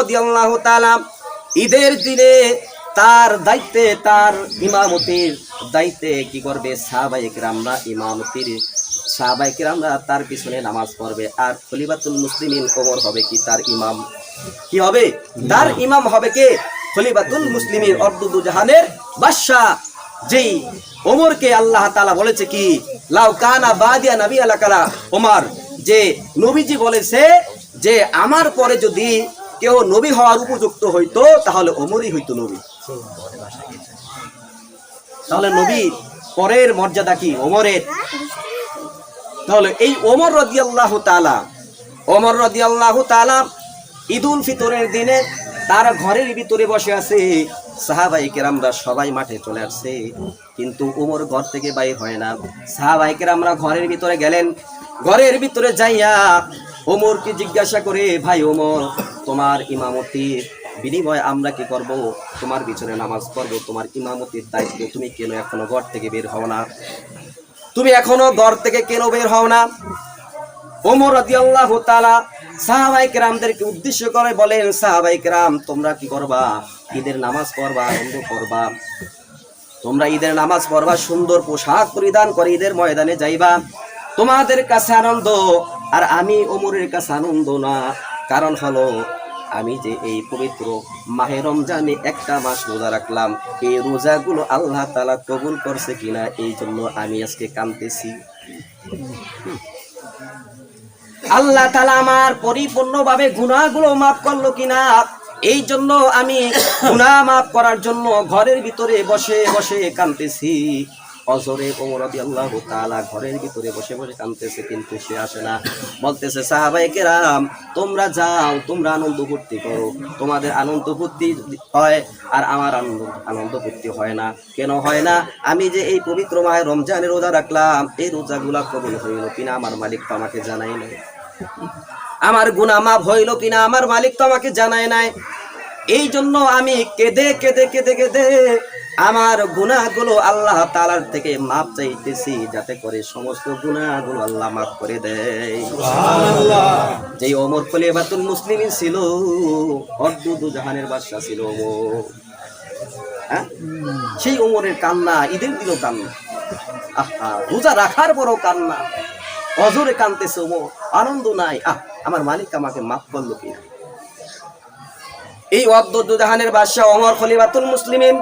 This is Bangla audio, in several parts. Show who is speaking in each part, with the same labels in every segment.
Speaker 1: রাদিয়াল্লাহু ঈদের দিনে তার দায়িত্বে, তার ইমামতির দায়িত্বে কি করবে? সাহাবায়ে কিরামরা, ইমামতির, সাহাবায়ে কিরামরা তার পিছনে নামাজ পড়বে। আর খলিফাতুল মুসলিমিন ওমর হবে কি? তার ইমাম। কি হবে? তার ইমাম হবে কে? খলিফাতুল মুসলিমিন অর্দুদু জাহানের বাদশাহ যেই ওমরকে আল্লাহ তাআলা বলেছে কি? লাউ কানা বাদিয়া নবী আলাকালা ওমর। যে নবীজি বলেছে যে, আমার পরে যদি কেউ নবী হওয়ার উপযুক্ত হইতো, তাহলে ওমরই হইতো নবী। তাহলে নবী পরের মর্যাদা কি? ওমরের? তাহলে এই ওমর রদিয়াল্লাহ তালা ওমর রদিয়াল্লাহ তালা ঈদুল ফিতরের দিনে তার ঘরের ভিতরে বসে আছে। সাহাবাই কেরামরা সবাই মাঠে চলে আসছে, কিন্তু ওমর ঘর থেকে বাইর হয় না। সাহাবাই কেরামরা ঘরের ভিতরে গেলেন। ঘরের ভিতরে যাইয়া ওমরকে জিজ্ঞাসা করে, ভাই ওমর তোমার ইমামতির বিনিময়ে আমরা কি করব? তোমার পিছনে নামাজ পড়ব, তোমার ইমামতির দায়িত্ব তুমি কেন এখনও ঘর থেকে বের হও না? তুমি এখনও ঘর থেকে কেন বের হও না? ওমর রাদিয়াল্লাহু তাআলা সাহাবাই কেরামদেরকে উদ্দেশ্য করে বলেন সাহাবাই কেরাম, তোমরা কি করবা? ঈদের নামাজ পড়বা আনন্দ করবা। তোমরা ঈদের নামাজ পড়বা, সুন্দর পোশাক পরিধান করে ঈদের ময়দানে যাইবা। তোমাদের কাছে আনন্দ, আর আমি ওমরের কাছে আনন্দ না। কারণ হলো আমি যে এই পবিত্র মাহে রমজানে একটা মাস রোজা রাখলাম, এই রোজাগুলো আল্লাহ তাআলা কবুল করছে কিনা, এই জন্য আমি আজকে কাঁদতেছি। আল্লাহ তালা আমার পরিপূর্ণভাবে গুণাগুলো মাফ করল কিনা, এই জন্য আমি গুনাহ মাফ করার জন্য ঘরের ভিতরে বসে বসে কাঁদতেছি। অজরে ওমর আল্লাহ তালা ঘরের ভিতরে বসে বসে কাঁদতেছে, কিন্তু সে আসে না। বলতেছে, সাহাবায়ে কেরাম, তোমরা যাও, তোমরা আনন্দ ফুর্তি করো। তোমাদের আনন্দ ফুর্তি হয় আর আমার আনন্দ আনন্দ ফুর্তি হয় না। কেন হয় না? আমি যে এই পবিত্র মায়ের রমজানে রোজা রাখলাম, এই রোজাগুলা কবুল হইল কিনা আমার মালিক তো আমাকে জানাই নাই। আমার গুনাহ মাফ হইল কিনা আমার মালিক তো আমাকে জানায় নাই। এই জন্য আমি কেঁদে কেঁদে কেঁদে কেঁদে আমার গুনাহগুলো আল্লাহ তালার থেকে মাপ চাইতেছি যাতে করে সমস্ত গুনাহগুলো আল্লাহ মাফ করে দেয়। যে খলিফাতুল মুসলিম ছিল অদ্ভুত জাহানের বাদশা ছিল হ্যাঁ? সেই ওমরের কান্না ঈদের দিনও কান্না। আহা রোজা রাখার বড় কান্না। অজরে কানতেছে ওমর আনন্দ নাই। আহ আমার মালিক আমাকে মাফ করল কিনা? এই অদ্দুত জাহানের বাদশাহ ওমর খলিফাতুল মুসলিমিন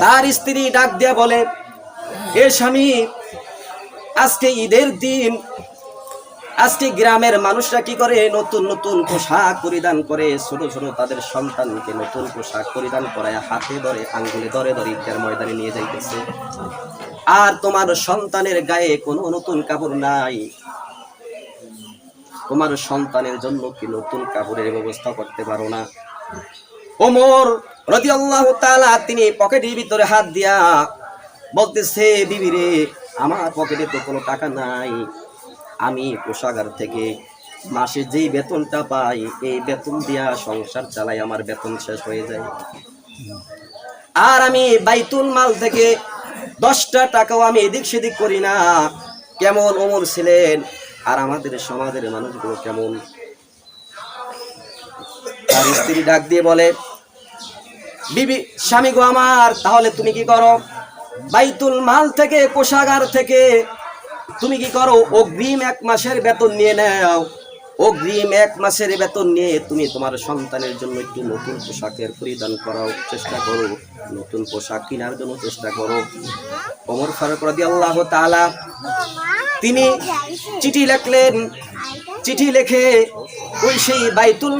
Speaker 1: তার স্ত্রী ডাক দিয়া বলে, এ স্বামী, আজকে ঈদের দিন। আজকে গ্রামের মানুষরা কি করে নতুন নতুন পোশাক পরিধান করে? ছোট ছোট তাদের সন্তানকে নতুন পোশাক পরিধান করায় হাতে ধরে আঙ্গুলে ধরে ধরে ঈদের ময়দানে নিয়ে যাইতেছে। আর তোমার সন্তানের গায়ে কোনো নতুন কাপড় নাই। তোমার সন্তানের জন্য কি নতুন কাপড়ের ব্যবস্থা করতে পারো না? ওমর রাদিয়াল্লাহু তাআলা, তিনি পকেটের ভিতরে হাত দিয়া বলতেছে, বিবি রে, আমার পকেটে তো কোনো টাকা নাই। আমি কোষাগার থেকে মাসে যেই বেতনটা পাই, এই বেতন দিয়া সংসার চালাই, আমার বেতন শেষ হয়ে যায়। আর আমি বাইতুল মাল থেকে দশটা টাকাও আমি এদিক সেদিক করি না। কেমন ওমর ছিলেন? আর আমাদের সমাজের মানুষগুলো কেমন? তার স্ত্রী ডাক দিয়ে বলে বিবি, স্বামী গো আমার, তাহলে তুমি কি করো? বাইতুল মাল থেকে, কোষাগার থেকে, তুমি কি করো? অগ্রিম এক মাসের বেতন নিয়ে নাও। অগ্রিম এক মাসের বেতন নিয়ে তুমি তোমার সন্তানের জন্য একটু নতুন পোশাকের পরিধান করার চেষ্টা করো। নতুন পোশাক কেনার জন্য চেষ্টা করো। ওমর ফারুক আল্লাহ তাআলা তিনি চিঠি লিখলেন। চিঠি লিখে ওই সেই বাইতুল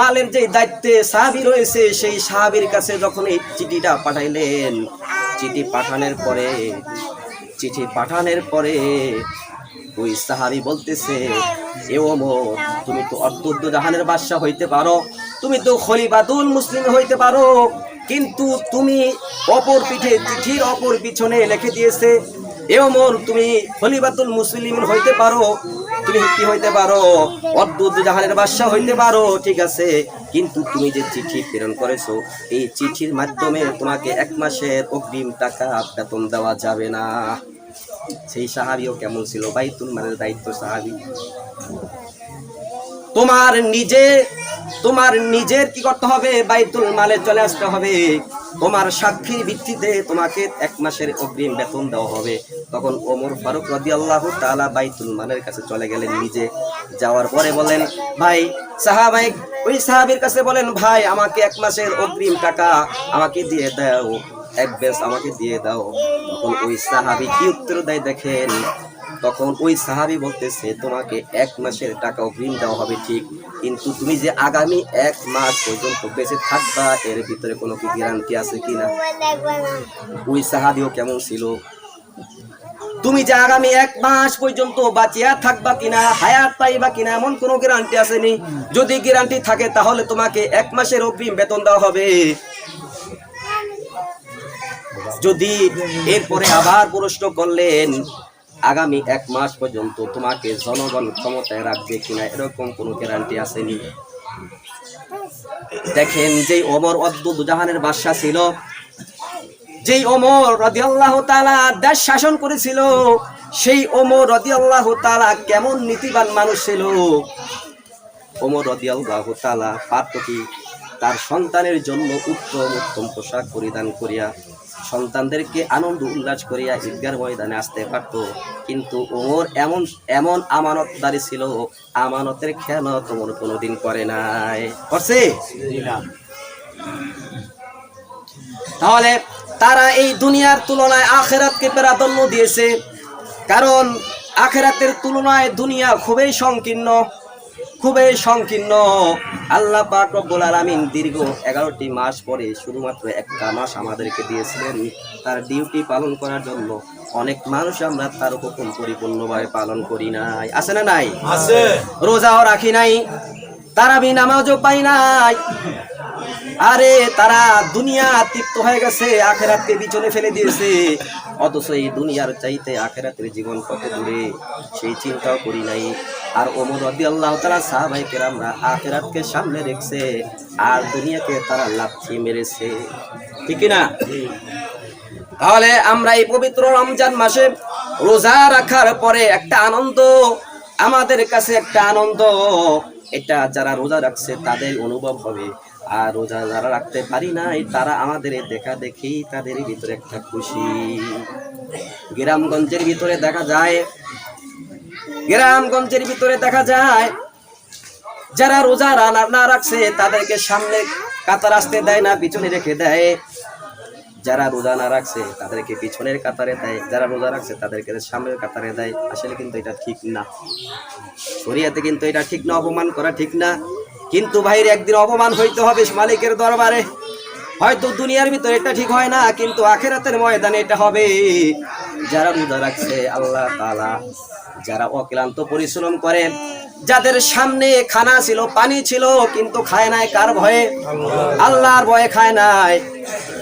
Speaker 1: মালের যে দায়িত্বে সাহাবি রয়েছে, সেই সাহাবির কাছে যখন এই চিঠিটা পাঠাইলেন, চিঠি পাঠানোর পরে, চিঠি পাঠানোর পরে ওই সাহাবি বলতেছে, এ ওমর, তুমি তো অদ্ভুত জাহানের বাদশাহ হইতে পারো, তুমি তো খলিফাতুল মুসলিম হইতে পারো, কিন্তু তুমি অপর পিঠে চিঠির অপর পিছনে লিখে দিয়েছে, এ ওমর, তুমি খলিফাতুল মুসলিম হইতে পারো, তুমি কি হইতে পারো? অদ্ভুত জাহানের বাদশাহ হইতে পারো, ঠিক আছে, কিন্তু তুমি যে চিঠি প্রেরণ করেছ, এই চিঠির মাধ্যমে তোমাকে এক মাসের অগ্রিম টাকা বেতন দেওয়া যাবে না। সেই সাহাবিও কেমন ছিল? বাইতুল মালের দায়িত্ব সাহাবি। তোমার নিজে, তোমার নিজের কি করতে হবে? বাইতুল মালে চলে আসতে হবে। তোমার সাক্ষীর ভিত্তিতে তোমাকে এক মাসের অগ্রিম বেতন দেওয়া হবে। তখন ওমর ফারুক রদি আল্লাহ তালা বাইতুল মালের কাছে চলে গেলেন নিজে। যাওয়ার পরে বলেন ভাই, সাহাবাই, ওই সাহাবির কাছে বলেন, ভাই, আমাকে এক মাসের অগ্রিম টাকা আমাকে দিয়ে দাও। এক বেশ আমাকে দিয়ে দাও। তখন ওই সাহাবি কি উত্তর দেয় দেখেন? তখন ওই সাহাবি বলতেছে, তোমাকে এক মাসের টাকা অগ্রিম দেওয়া হবে, ঠিক। কিন্তু তুমি যে আগামী এক মাস পর্যন্ত বেঁচে থাকবা, এর ভিতরে কোনো কি গ্যারান্টি আছে কি না? ওই সাহাবিও কেমন ছিল? তুমি যে আগামী এক মাস পর্যন্ত বাঁচিয়া থাকবা কিনা, হায়াত পাইবা কিনা, এমন কোনো গ্যারান্টি আসেনি। যদি গ্যারান্টি থাকে, তাহলে তোমাকে এক মাসের অগ্রিম বেতন দেওয়া হবে। যদি এরপরে আবার প্রশ্ন করলেন, আগামী এক মাস পর্যন্ত তোমাকে জনগণ ক্ষমতায় রাখবে কিনা, এরকম কোনো গ্যারান্টি আসেনি? দেখেন যে ওমর অদ্ভুত জাহানের বাদশা ছিল, যেই ওমর রদিয়াল্লাহ তাআলা দেশ শাসন করেছিল, সেই ওমর রদিয়াল্লাহ তাআলা কেমন নীতিবান মানুষ ছিল? ওমর রদিয়াল্লাহ তাআলা পারত কি তার সন্তানের জন্য উত্তম উত্তম পোশাক পরিধান করিয়া সন্তানদেরকে আনন্দ উল্লাস করিয়া ঈদগার ময়দানে আসতে পারত। কিন্তু ওমর এমন এমন আমানতদারি ছিল, আমানতের খেয়ানত ওমর কোনোদিন করে নাই। করছে? তাহলে তারা এই দুনিয়ার তুলনায় আখেরাতকে প্রাধান্য দিয়েছে। কারণ আখেরাতের তুলনায় দুনিয়া খুবই সংকীর্ণ। খুবই সংকীর্ণ। আল্লাহ পাক রব্বুল আলামিন দীর্ঘ এগারোটি মাস পরে শুধুমাত্র একটা মাস আমাদেরকে দিয়েছিলেন তার ডিউটি পালন করার জন্য। অনেক মানুষ আমরা তার হুকুম পরিপূর্ণভাবে পালন করি নাই। আছে না নাই? রোজাও রাখি নাই তারাবি নামাজও পাই নাই। আরে, তারা দুনিয়া তৃপ্ত হয়ে গেছে, আখেরাতকে পিছনে ফেলে দিয়েছে। অথচ এই দুনিয়ার চাইতে আখেরাতের জীবন কত দূরে, সেই চিন্তাও করি নাই। আর ওমর রদি আল্লাহ তারা সাহাবাই কেরামরা আখেরাতকে সামনে রেখেছে, আর দুনিয়াকে তারা লাথি মেরেছে। ঠিক না তাহলে আমরা এই পবিত্র রমজান মাসে রোজা রাখার পরে একটা আনন্দ, আমাদের কাছে একটা আনন্দ। এটা যারা রোজা রাখছে, তাদের অনুভব হবে। আর রোজা যারা রাখতে পারি নাই, তারা আমাদের দেখা দেখি তাদের ভিতরে একটা খুশি। গ্রামগঞ্জের ভিতরে দেখা যায়, গ্রামগঞ্জের ভিতরে দেখা যায়, যারা রোজা রানা না রাখছে, তাদেরকে সামনে কাতার আসতে দেয় না, পিছনে রেখে দেয়। যারা রোজা না রাখছে, তাদেরকে পিছনের কাতারে দেয়। যারা রোজা রাখছে, তাদেরকে সামনের কাতারে দেয়। আসলে কিন্তু এটা ঠিক না। শরিয়াতে কিন্তু এটা ঠিক না, অপমান করা ঠিক না। কিন্তু ভাইয়ের একদিন অপমান হইতে হবে মালিকের দরবারে। হয়তো দুনিয়ার ভিতরে এটা ঠিক হয় না, কিন্তু আখেরাতের ময়দানে এটা হবে। যারা রোজা রাখছে, আল্লাহ তাআলা যারা অক্লান্ত পরিশ্রম করে, যাদের সামনে খানা ছিল, পানি ছিল, কিন্তু খায় নাই কার ভয়ে? আল্লাহর ভয়ে খায় নাই।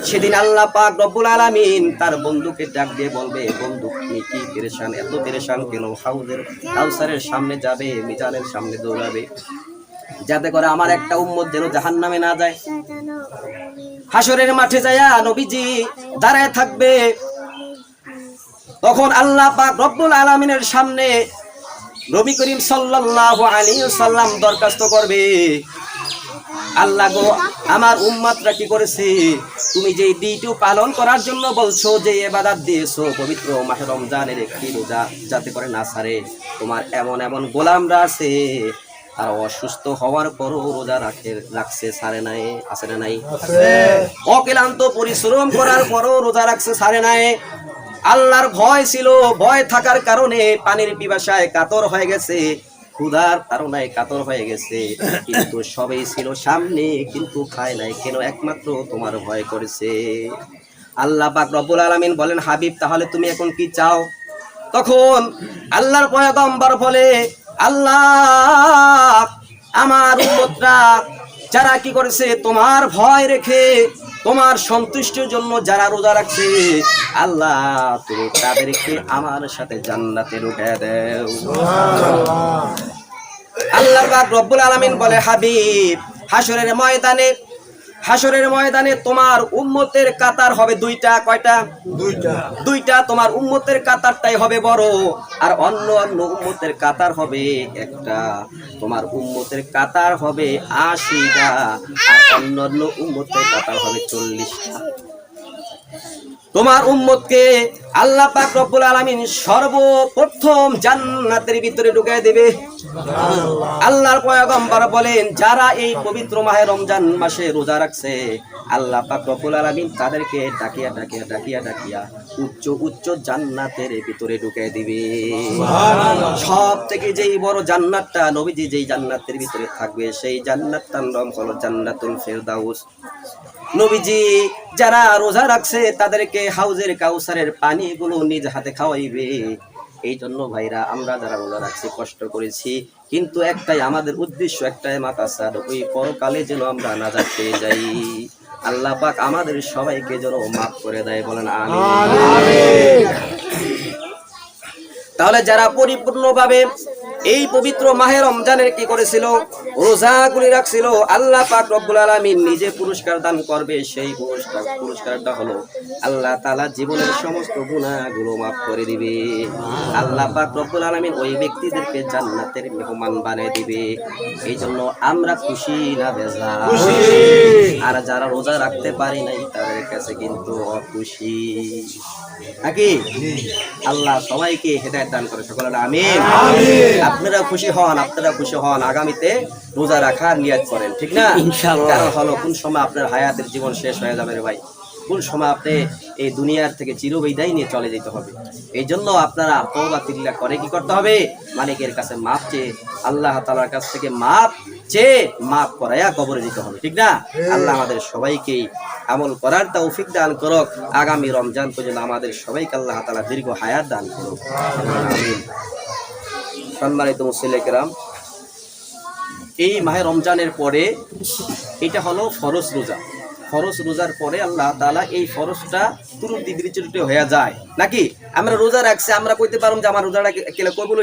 Speaker 1: সেদিন আল্লাহ পাক রব্বুল আলামিন তার বন্ধুকে ডাক দিয়ে বলবে, বন্ধু, তুমি কি পেরেশান? এত পেরেশান কেন? হাউজের কাউসারের সামনে যাবে, মিজানের সামনে দৌড়াবে? যাতে করে আমার একটা উম্মত যেন জাহান্নামে না যায়। হাসরের মাঠে যায়া নবীজি দাঁড়ায় থাকবে। তখন আল্লাহ পাক রব্বুল আলামিনের সামনে নবী করিম সাল্লাল্লাহু আলাইহি সাল্লাম দরখাস্ত করবে। আল্লাহ গো, আমার উম্মাতরা কি করেছে? তুমি যে ডিউটি পালন করার জন্য বলছো যে এবাদাত দিয়েছ, পবিত্র মাহে রমজানের একটি রোজা যাতে করে না সারে। তোমার এমন এমন গোলামরা আছে। আর অসুস্থ হওয়ার পরও রোজা রাখে রাখছে সারে নাই না নাই? অক্লান্ত পরিশ্রম করার পরও রোজা রাখছে সারে নাই। আল্লাহর ভয় ছিল ভয় থাকার কারণে পানির পিপাসায় কাতর হয়ে গেছে। ক্ষুধার তাড়নায় কাতর হয়ে গেছে। কিন্তু সবই ছিল সামনে কিন্তু খায় নাই কেন? একমাত্র তোমার ভয় করেছে। আল্লাহ পাক রব্বুল আলামিন বলেন হাবিব তাহলে তুমি এখন কি চাও? তখন আল্লাহর পয়গম্বর বলে আল্লাহ আমার উন্মতরা যারা কি করেছে তোমার ভয় রেখে তোমার সন্তুষ্টির জন্য যারা রোজা রাখছে আল্লাহ তুমি তাদেরকে আমার সাথে জান্নাতে রুখে দেও। আল্লাহ রব্বুল আলমিন বলে হাবিব হাসরের ময়দানে হাসরের ময়দানে তোমার উম্মতের কাতার হবে দুইটা কয়টা?
Speaker 2: দুইটা।
Speaker 1: দুইটা তোমার উম্মতের কাতারটাই হবে বড় আর অন্য অন্য উম্মতের কাতার হবে একটা। তোমার উম্মতের কাতার হবে আশিটা আর অন্য অন্য উম্মতের কাতার হবে চল্লিশটা। তোমার উম্মতকে আল্লাহ পাক রব্বুল আলামিন সর্বপ্রথম জান্নাতের ভিতরে ঢুকায় দেবে। আল্লাহর পয়গম্বর বলেন যারা এই পবিত্র মাহে রমজান মাসে রোজা রাখছে আল্লাহ পাক রব্বুল আলামিন তাদেরকে ডাকিয়া ডাকিয়া ডাকিয়া ডাকিয়া উচ্চ উচ্চ জান্নাতের ভিতরে ঢুকায় দিবে। সব থেকে যেই বড় জান্নাতটা নবীজি যেই জান্নাতের ভিতরে থাকবে সেই জান্নাতটার নাম হলো জান্নাতুল ফেরদাউস। নবীজি, যারা রোজা রাখছে, তাদেরকে হাউজের কাউসারের পানিগুলো নিজ হাতে খাওয়াইবে। এই জন্য ভাইরা, আমরা যারা রোজা রাখছি, কষ্ট করেছি, কিন্তু একটাই আমাদের উদ্দেশ্য, একটাই মাকাসার ওই পরকালে যেন আমরা নাজাত পেয়ে যাই। আল্লাহ পাক আমাদের সবাইকে যেন মাফ করে দেয়, বলেন তাহলে যারা পরিপূর্ণভাবে এই পবিত্র মাহে রমজানের কি করেছিল রোজাগুলি রাখছিল আল্লাহ পাক রব্বুল আলামিন নিজে পুরস্কার দান করবে সেই পুরস্কার পুরস্কারটা হলো আল্লাহ তাআলা জীবনের সমস্ত গুনাহগুলো মাফ করে দিবে। আল্লাহ পাক রব্বুল আলামিন ওই ব্যক্তিদেরকে জান্নাতের মেহমান বানিয়ে দিবে। এই জন্য আমরা খুশি না বেজা? আর যারা রোজা রাখতে পারি নাই তাদের কাছে কিন্তু অখুশি। নাকি? আল্লাহ সবাইকে হেদায়ত দান করে সকলে আমিন। আপনারা খুশি হন আপনারা খুশি হন। আগামীতে রোজা রাখার নিয়াত করেন ঠিক না? কারণ হলো কোন সময় আপনার হায়াতের জীবন শেষ হয়ে যাবে রে ভাই? কোন সময় আপনি এই দুনিয়ার থেকে চিরবিদায় নিয়ে চলে যেতে হবে? এই জন্য আপনারা তওবা তিল্লা করে কি করতে হবে? মালিকের কাছে মাপ চেয়ে আল্লাহ তাআলার কাছ থেকে মাপ চেয়ে মাপ করাইয়া কবরে দিতে হবে ঠিক না? আল্লাহ আমাদের সবাইকেই আমল করার তৌফিক দান করক। আগামী রমজান পর্যন্ত আমাদের সবাইকে আল্লাহ তালা দীর্ঘ হায়াত দান করুক। সম্মানিত মুসলিকেরাম এই মাহে রমজানের পরে এটা হলো ফরজ রোজা। ফরজ রোজার পরে আল্লাহ তালা এই ফরজটা তুরুতি বিচলিত হয়ে যায়। নাকি? আমরা রোজা রাখছি আমরা কইতে পারুম যে আমার রোজাটা কেলে কবুল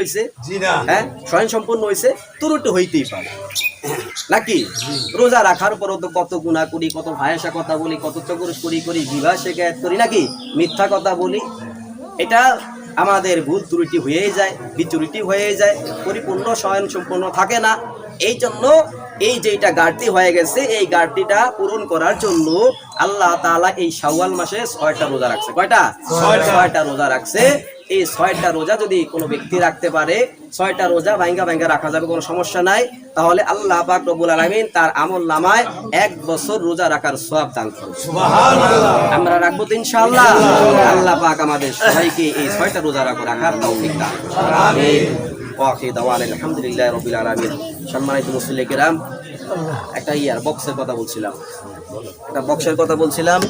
Speaker 2: না।
Speaker 1: হ্যাঁ? স্বয়ং সম্পূর্ণ হয়েছে তুরুটি হইতেই পারে। নাকি? রোজা রাখার পরও তো কত গুণা করি কত ভায়াসা কথা বলি কত চকরস করি করি বিবাহ শেখায়ত করি নাকি? মিথ্যা কথা বলি। এটা আমাদের ভুল ত্রুটি হয়েই যায় বিচুরিটি হয়ে যায় পরিপূর্ণ স্বয়ং সম্পূর্ণ থাকে না। এই জন্য এই যেটা ঘাটতি হয়ে গেছে এই ঘাটতিটা পূরণ করার জন্য আল্লাহ তাআলা এই শাওয়াল মাসে ছয়টা রোজা রাখছে। কয়টা?
Speaker 2: ছয়টা।
Speaker 1: রোজা রাখছে। এই ছয়টা রোজা যদি কোনো ব্যক্তি রাখতে পারে ছয়টা রোজা ভাঙ্গা ভাঙ্গা রাখা যাবে কোনো সমস্যা নাই। তাহলে আল্লাহ পাক রব্বুল আলামিন তার আমল নামায় এক বছর রোজা রাখার সওয়াব দান করবে আমরা রাখব তো ইনশাআল্লাহ। আল্লাহ পাক আমাদের সবাইকে এই ছয়টা রোজা রাখো রাখার তৌফিক দান ওয়াকি দাওয়ান, আলহামদুলিল্লাহ রবিল আলমিন। সম্মানিত মুসলিম কিরাম, একটা ইয়ার, বক্সের কথা বলছিলাম। একটা বক্সের কথা বলছিলাম।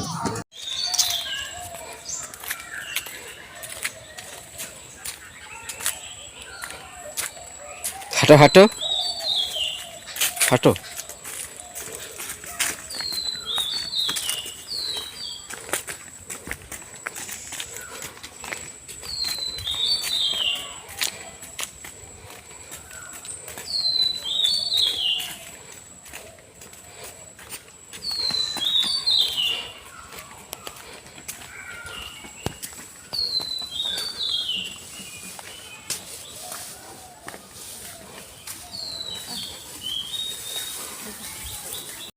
Speaker 3: হাঁটো হাঁটো। হাঁটো।